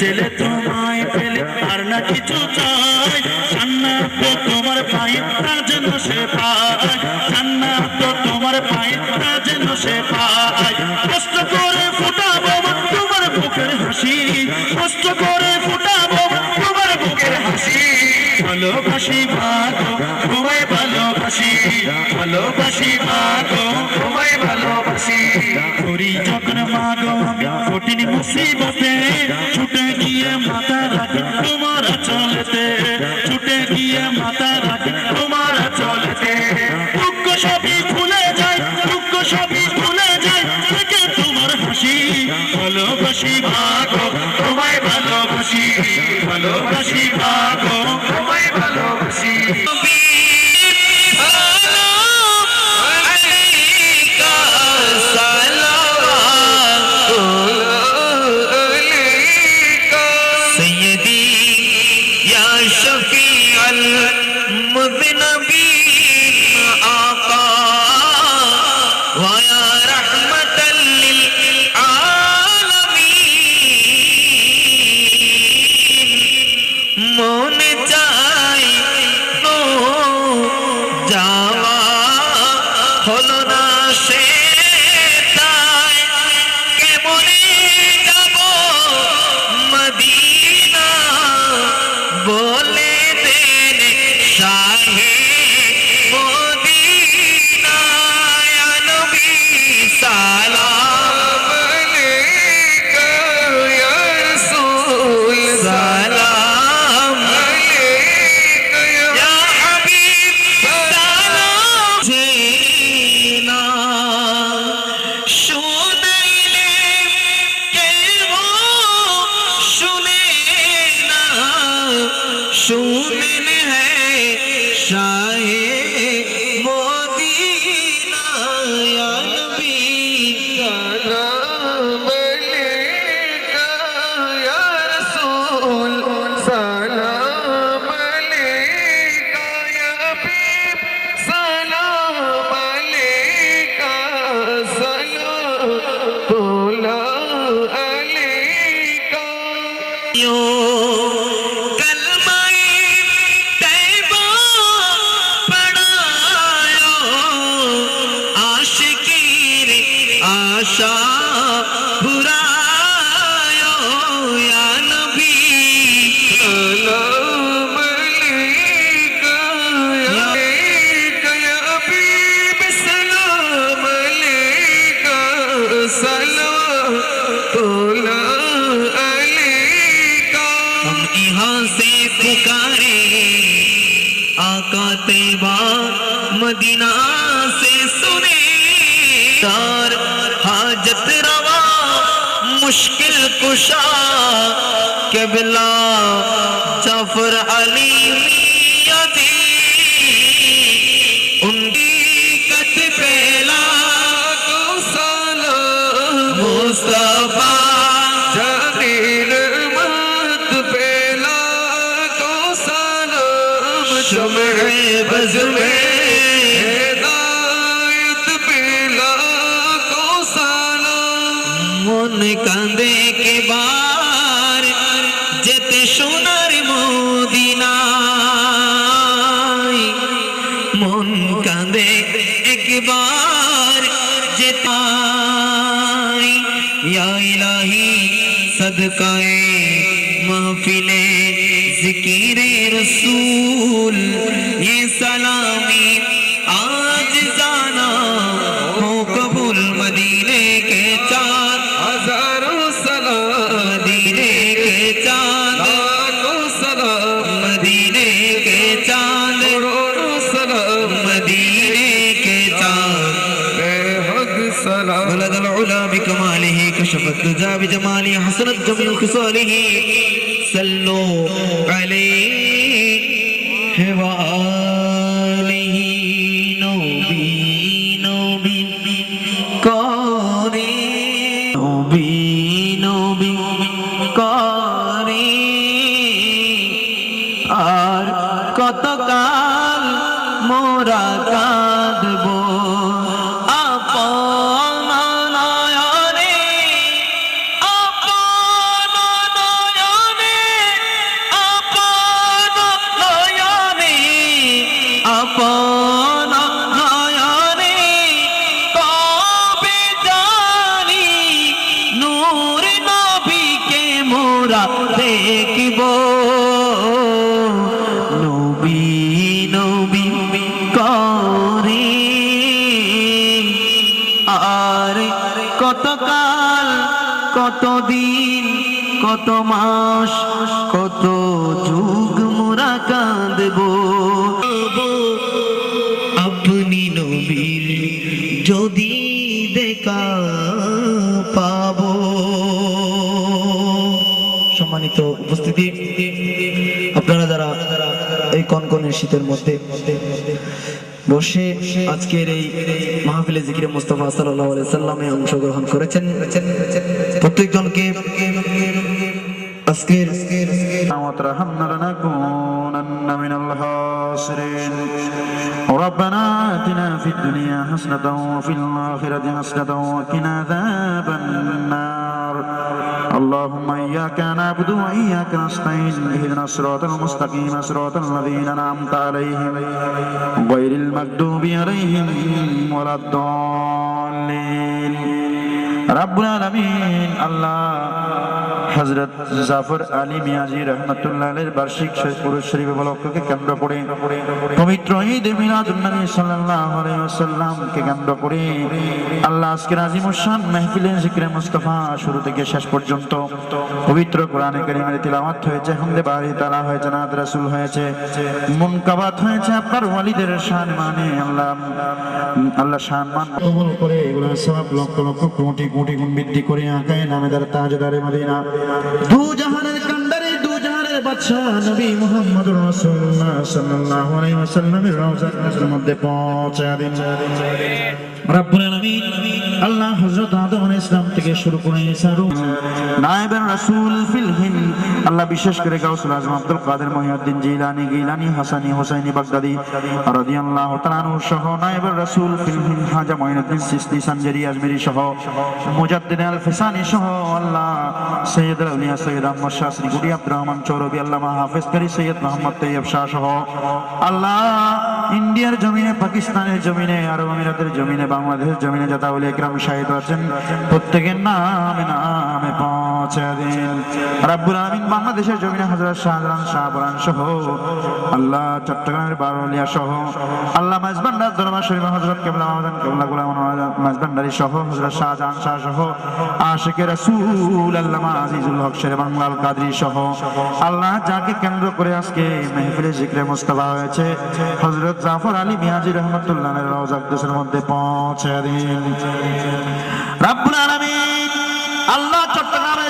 জেলে তোমায় পেলে আর না কিছু চাই। কান্না তো তোমার পায়ে যেন সে পায়। কান্না তো তোমার পায়ে যেন সে পায়। কষ্ট করে ফুটাবো তোমার বুকের হাসি। কষ্ট করে ফুটাবো তোমার বুকের হাসি। ভালোবাসি মাগো তোমায় ভালোবাসি। ভালোবাসি মাগো তোমায় ভালোবাসি। ঘুরি যখন মাগো আমি কঠিন মুসিবত مدینہ سے سنے۔ کار حاجت روا مشکل کشا قبلہ جعفر علی۔ بندے ایک بار جتائی یا الہی صدقائے محفل ذکر رسول یہ سلامی وأنتم من خصاله صلوا কতদিন, কত মাস, কত যুগ মোরা কাঁদব। আপনি নবীর যদি দেখা পাব। সম্মানিত উপস্থিতি, আপনারা যারা এই কনকনের শীতের মধ্যে বসে আজকের এই মাহফিলে জিকিরে মুস্তফা সাল্লাল্লাহু আলাইহি সাল্লামে অংশগ্রহণ করেছেন প্রত্যেকজনকে আজকের وترحمنا لنكونن من الخاسرين ربنا آتنا في الدنيا حسنة وفي الآخرة حسنة وقنا عذاب النار اللهم إياك نعبد وإياك نستعين اهدنا الصراط المستقيم صراط الذين أنعمت عليهم غير المكتوب عليهم ولا الضالين. رب العالمين الله হযরত জাফর আলী মিয়াজি রাহমাতুল্লাহ আলাইহির বার্ষিক পুরুষ শরীফ উপলক্ষকে কেন্দ্র করে পবিত্র ঈদ মিলাদুন নবী সাল্লাল্লাহু আলাইহি ওয়াসাল্লামকে কেন্দ্র করে আল্লাহ আজকের আজিমুশান মাহফিলে জিকরে মুস্তাফা শুরু থেকে শেষ পর্যন্ত পবিত্র কোরআনে কারীমের তিলাওয়াত হয়েছে, হামদে বাড়ি তালা হয়েছে নাদ রাসূল হয়েছে, মুনকাবাত হয়েছে আপনার ওয়ালিদের শান মানে আল্লাহ আল্লাহ শান মান। কবুল করে এগুলো সব লক্ষ লক্ষ কোটি কোটি গুণ বৃদ্ধি করে আকায় নামেদার তাজদারে মদিনা। দু জাহানের কান্দারে দু জাহানের বাদশাহ নবী মুহাম্মদুর রাসূলুল্লাহ সাল্লাল্লাহু আলাইহি ওয়াসাল্লামের রওজার মধ্যে পৌঁছে দিন। রব্বুল আলামিন আল্লাহ হযরত আদম আলাইহিস সালাম থেকে শুরু করে ঈসা রূহ নায়েবের রাসূল ফিল হিন্দ। আল্লাহ বিশেষ করে Ghausul Azam, Abdul Qadir Mohiuddin Jilani, Gilani, Hasani Baghdadi রাদিয়াল্লাহু তাআলা আনহু সহ নায়েবের রাসূল ফিল হিন্দ, হাজা মঈনুদ্দিন সিস্তি সহ আল ফিসানি সহ আল্লাহ সৈয়দ আউলিয়া, সৈয়দ আহমদ শাহ শ্রীগুড়ি, আব্দুর রহমান চৌরবি, আল্লামা হাফেজ কারি সৈয়দ মোহাম্মদ তৈয়ব শাহ সহ আল্লাহ ইন্ডিয়ার জমিনে, পাকিস্তানের জমিনে, আরব আমিরাতের জমিনে, বাংলাদেশের জমিনে যত আউলিয়া সাহেব আছেন। প্রত্যেকের নামে নামে বাংলাদেশের জমিনে হযরত শাহজালাল শাহপুরান সহ, আল্লাহ চট্টগ্রামের বারলিয়া সহ, আল্লাহ মাঝবান্ডার দরবার শরীফ হযরত কেবলা সহ, হযরত শাহজাহান শাহ সহ, আশিকে কেন্দ্র করে আজকে জিক্রে মুস্তাফা হয়েছে জাফর আলী মিয়াজি রহমাতুল্লাহের রওজা মধ্যে পৌঁছে দিন। রাব্বুল আল্লাহ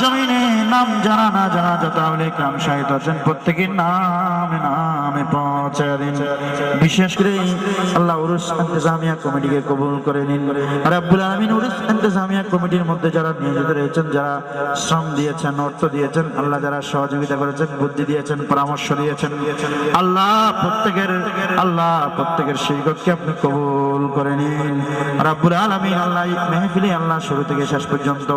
জমিনে নাম জানা না জানা যত কাম শাহিদ আছেন প্রত্যেকের নামে নামে পৌঁছে দিন। বিশেষ করে আল্লাহ উরুস ইন্তেজামিয়া কমিটিকে কবুল করে নিন। রাব্বুল আলামিন উরুস ইন্তেজামিয়া কমিটির মধ্যে যারা নিয়োজিত রয়েছেন, যারা শ্রম দিয়েছেন, অর্থ দিয়েছেন, আল্লাহ যারা সহযোগিতা করেছেন, বুদ্ধি দিয়েছেন, পরামর্শ দিয়েছেন, আল্লাহ প্রত্যেকের আল্লাহ প্রত্যেকের শিরকতকে আপনি কবুল করে নিন। রাব্বুল আলামিন আল্লাহ মেহফিলে আল্লাহ শুরু থেকে শেষ পর্যন্ত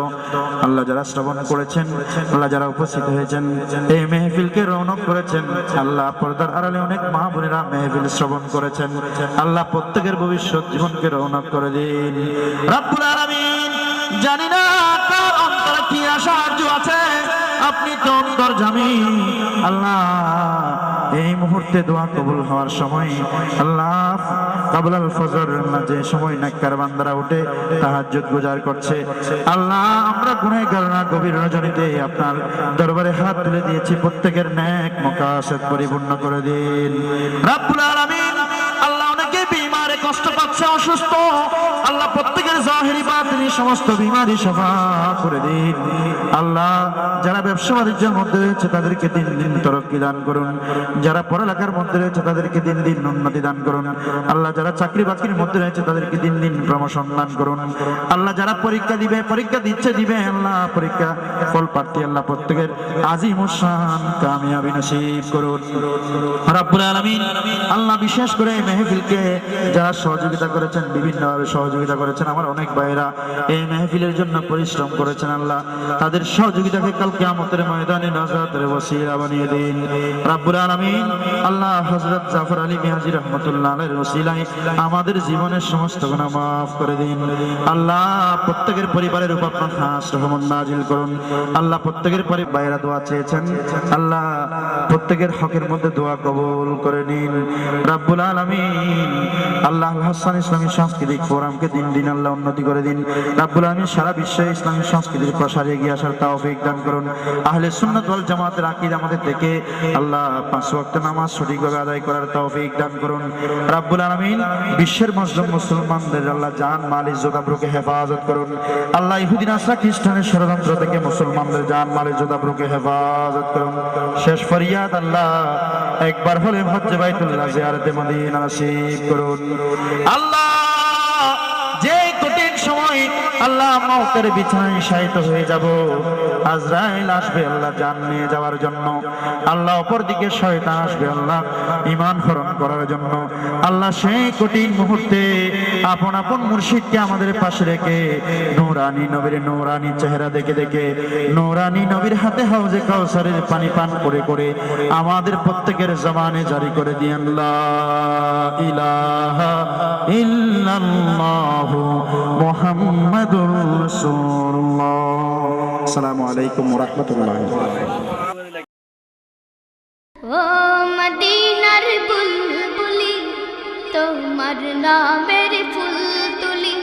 আল্লাহ যারা শ্রবণ করেছেন, আল্লাহ যারা উপস্থিত হয়েছেন, এই মেহফিলকে রৌনক করেছেন, আল্লাহ পর্দার আড়ালে অনেক মা বোনেরা মেহফিল শ্রবণ করেছেন, আল্লাহ প্রত্যেকের ভবিষ্যৎ জীবনকে রৌনক করে দিন। জানি না অন্তরে কি আছে, আপনি তো অন্তর জামি। আল্লাহ, এই মুহূর্তে দোয়া কবুল হওয়ার সময়, আল্লাহ কাবুল ফজর যে সময় নাক্কার বান্দারা উঠে তাহাজ্জুদ গুজার করছে। আল্লাহ, আমরা গুনাহগার না গভীর রজনীতে আপনার দরবারে হাত তুলে দিয়েছি। প্রত্যেকের ন্যাক মকাসদ পরিপূর্ণ করে দিন। রাব্বুল আলামিন, আল্লাহ অনেকে বিমারে কষ্ট পাচ্ছে, অসুস্থ। যারা পরীক্ষা দিবে, পরীক্ষা দিচ্ছে দিবে, আল্লাহ পরীক্ষা ফল প্রার্থী আল্লাহ প্রত্যেকের আজিম কামিয়াবি নসিব করুন। আল্লাহ বিশেষ করে মেহফিলকে যারা সহযোগিতা করেছেন, বিভিন্নভাবে সহযোগিতা করেছেন, আমার অনেক ভাইয়েরা, এই মেহফিলের জন্য পরিশ্রম করেছেন আল্লাহ। তাদের সহযোগিতাকে কাল কিয়ামতের ময়দানে নজরাতের ওসিলা বানিয়ে দিন। রাব্বুল আলামিন, আল্লাহ হযরত জাফর আলী মিয়াজি রাহমাতুল্লাহ আলাইহির ওসিলায় আমাদের জীবনের সমস্ত গুনাহ মাফ করে দিন। আল্লাহ প্রত্যেকের পরিবারের উপর খাস রহমত নাজিল করুন। আল্লাহ প্রত্যেকের পরে বাইরা দোয়া চেয়েছেন। আল্লাহ প্রত্যেকের হকের মধ্যে দোয়া কবুল করে নিন। রাব্বুল আলামিন, আল্লাহ আল হাসান ইসলামী সাংস্কৃতিক ফোরামকে দিন দিন আল্লাহ উন্নতি করে দিন। রাব্বুল আলামিন সারা বিশ্বে ইসলামী সংস্কৃতির প্রসারে এগিয়ে আসার তৌফিক দান করুন। আহলে সুন্নাত ওয়াল জামাতের আকীদা আমাদের থেকে আল্লাহ পাঁচ ওয়াক্ত নামাজ সঠিকভাবে আদায় করার তৌফিক দান করুন। রাব্বুল আলামিন বিশ্বের মুসলিম মুসলমানদের আল্লাহ জান মাল ইজ্জত আবরুকে হেফাজত করুন। আল্লাহ ইহুদিন আসরা খ্রিস্টানের ষড়যন্ত্র থেকে মুসলমানদের জান মাল ইজ্জত আবরুকে হেফাজত করুন। শেষ ফরিয়াদ আল্লাহ একবার হলে হজ্জে বাইতুল্লাহ জিয়ারতে মদিনা নসিব করুন। আল্লাহ আল্লাহ মৌতের বিছানায় শায়িত হয়ে যাব। আজরাইল আসবে আল্লাহ জান নিয়ে যাওয়ার জন্য। আল্লাহ অপর দিকে শয়তান আসবে আল্লাহ ইমান হরণ করার জন্য। আল্লাহ সেই কঠিন মুহূর্তে আপন আপন মুর্শিদকে আমাদের পাশে রেখে নূরানি নবীর নূরানি চেহারা দেখে দেখে নূরানি নবীর হাতে হাউজে কাউসারের পানি পান করে করে আমাদের প্রত্যেকের জমানে জারি করে দিয়ে আল্লাহ ইলাহা ইল্লাল্লাহু। মুহাম্মাদুর রাসূলুল্লাহ। আসসালামু আলাইকুম ওয়া রাহমাতুল্লাহি ও মদিনার বুলবুলি, তোমার নামের ফুল তুলি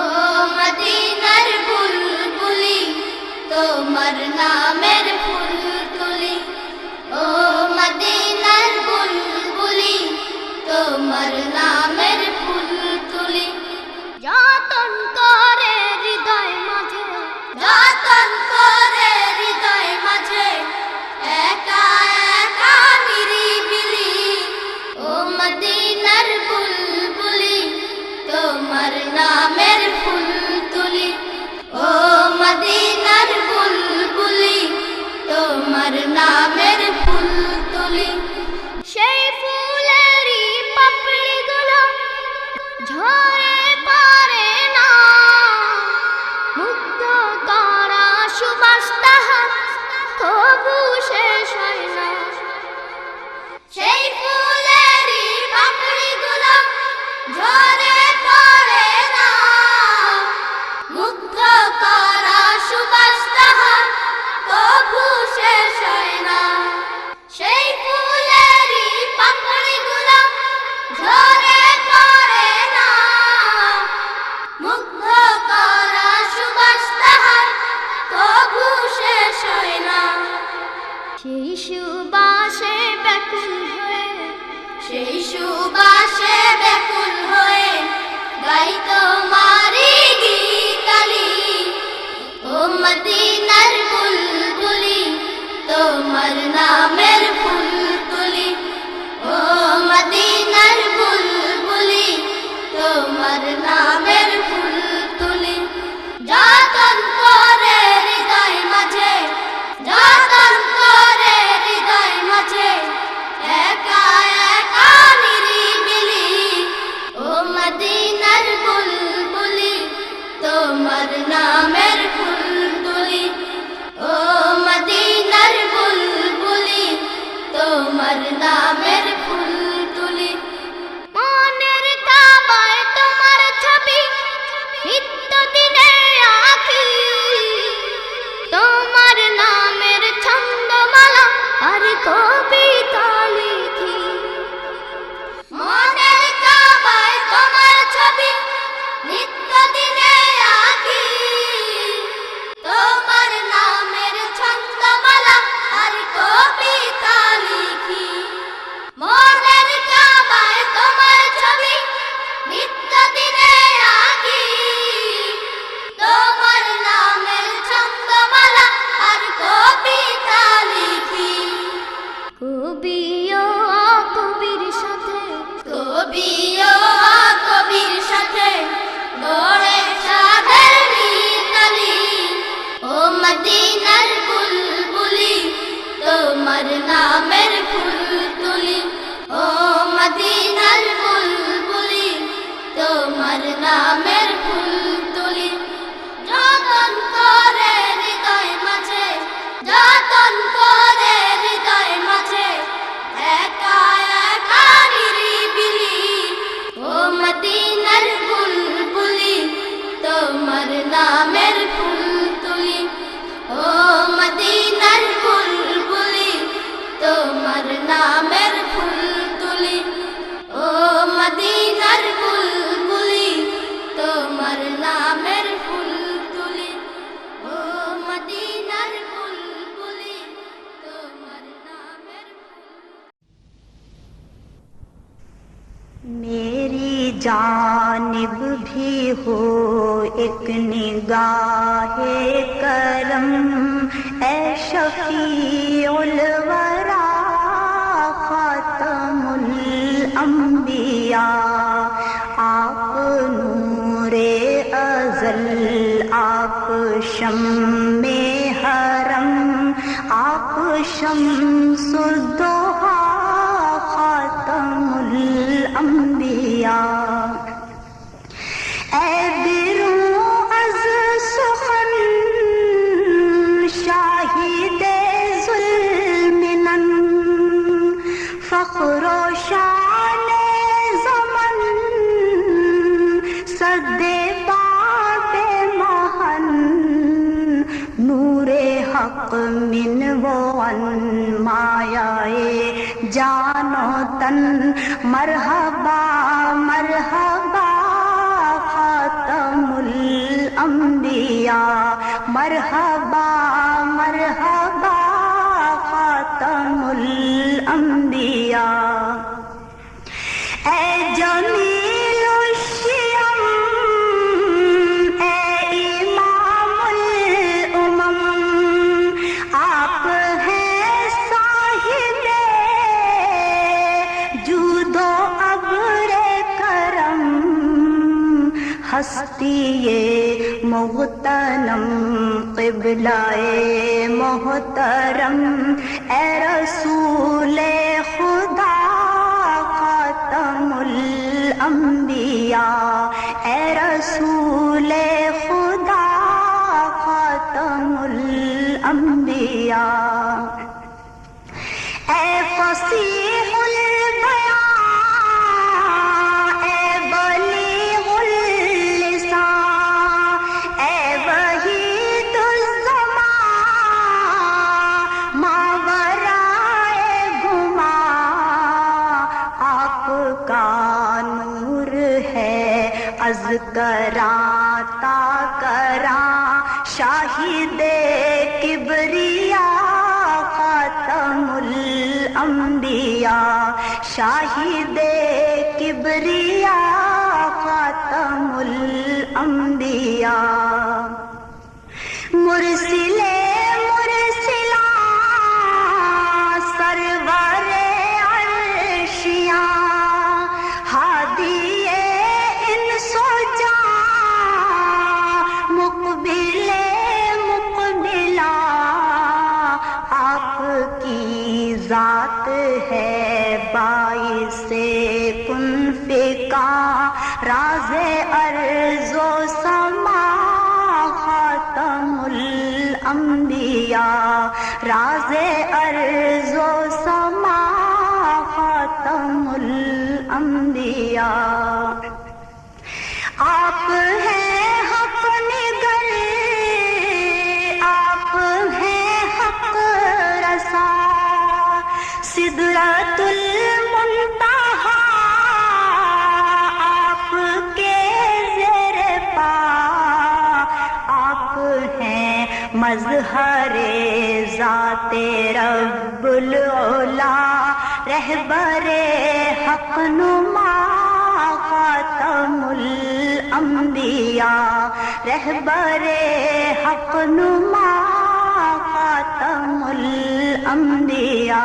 ও মদিনার বুলবুলি, তোমার নামের ফুল তুলি ও মদিনার বুলবুলি, তোমার নামের One. نام ও جانب بھی ہو ایک نگاہ کرم۔ اے شفیع الورا خاتم الانبیاء جان و تن مرحبا مرحبا خاتم الانبیاء مرحبا مرحبا خاتم الانبیاء۔ یہ محتنم قبلائے محترم، اے رسول خدا خاتم الانبیاء، اے رسول خدا خاتم الانبیاء۔ اے فصیح دے کبری آپ ہیں حق نگر، آپ ہیں حق رسا۔ سدرت المنتہا، آپ کے زیر آپ ہیں مظہر ذات رب العلا، رہبر حق نما۔ الانبیاء رہبر حق نما خاتم الانبیاء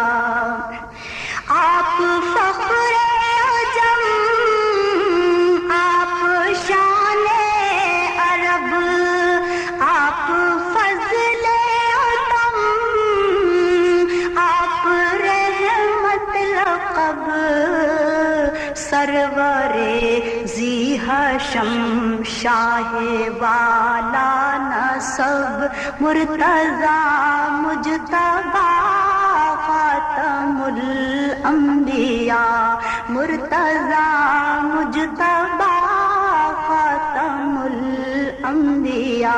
آپ فخر ہے والا نصب مرتضا مجتبا خاتم الانبیاء مرتضا مجتبا خاتم الانبیاء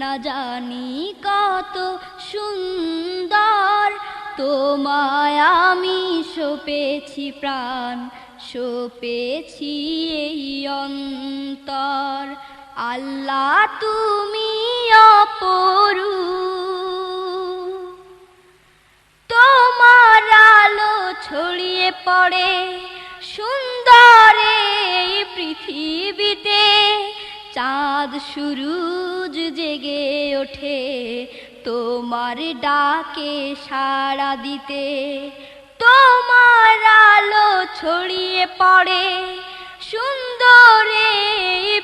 না জানি কত সুন্দর। তোমায় আমি সপেছি প্রাণ, সপেছি এই অন্তর। আল্লাহ, তুমি অপরু তোমার আলো ছড়িয়ে পড়ে সুন্দর পৃথিবীতে। চাঁদ সুরুজ জেগে ওঠে, তোমার ডাকে সাড়া দিতে। তোমার আলো ছড়িয়ে পড়ে, সুন্দর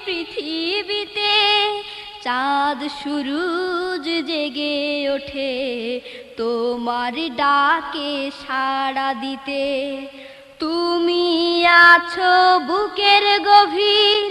পৃথিবীতে। চাঁদ সুরুজ জেগে ওঠে, তোমার ডাকে সাড়া দিতে। তুমি আছো বুকের গভীর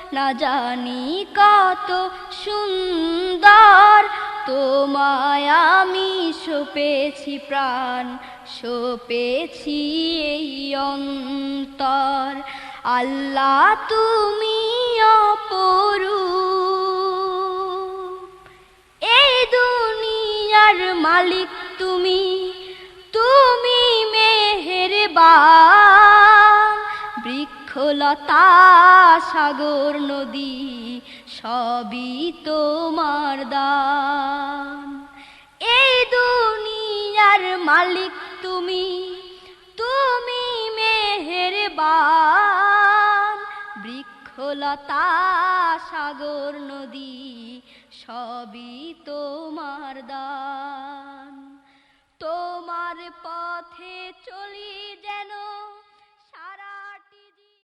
না জানি কত সুন্দর। তোমায় আমি সপেছি প্রাণ, সপেছি এই অন্তর। আল্লাহ তুমি অপরু এই দুনিয়ার মালিক তুমি তুমি মেহেরবান। বৃক্ষলতা সাগর নদী, সবই তোমার দান। এই দুনিয়ার মালিক তুমি তুমি মেহেরবান। বৃক্ষলতা সাগর নদী, সবই তোমার দান। তোমার পথে চলি যেন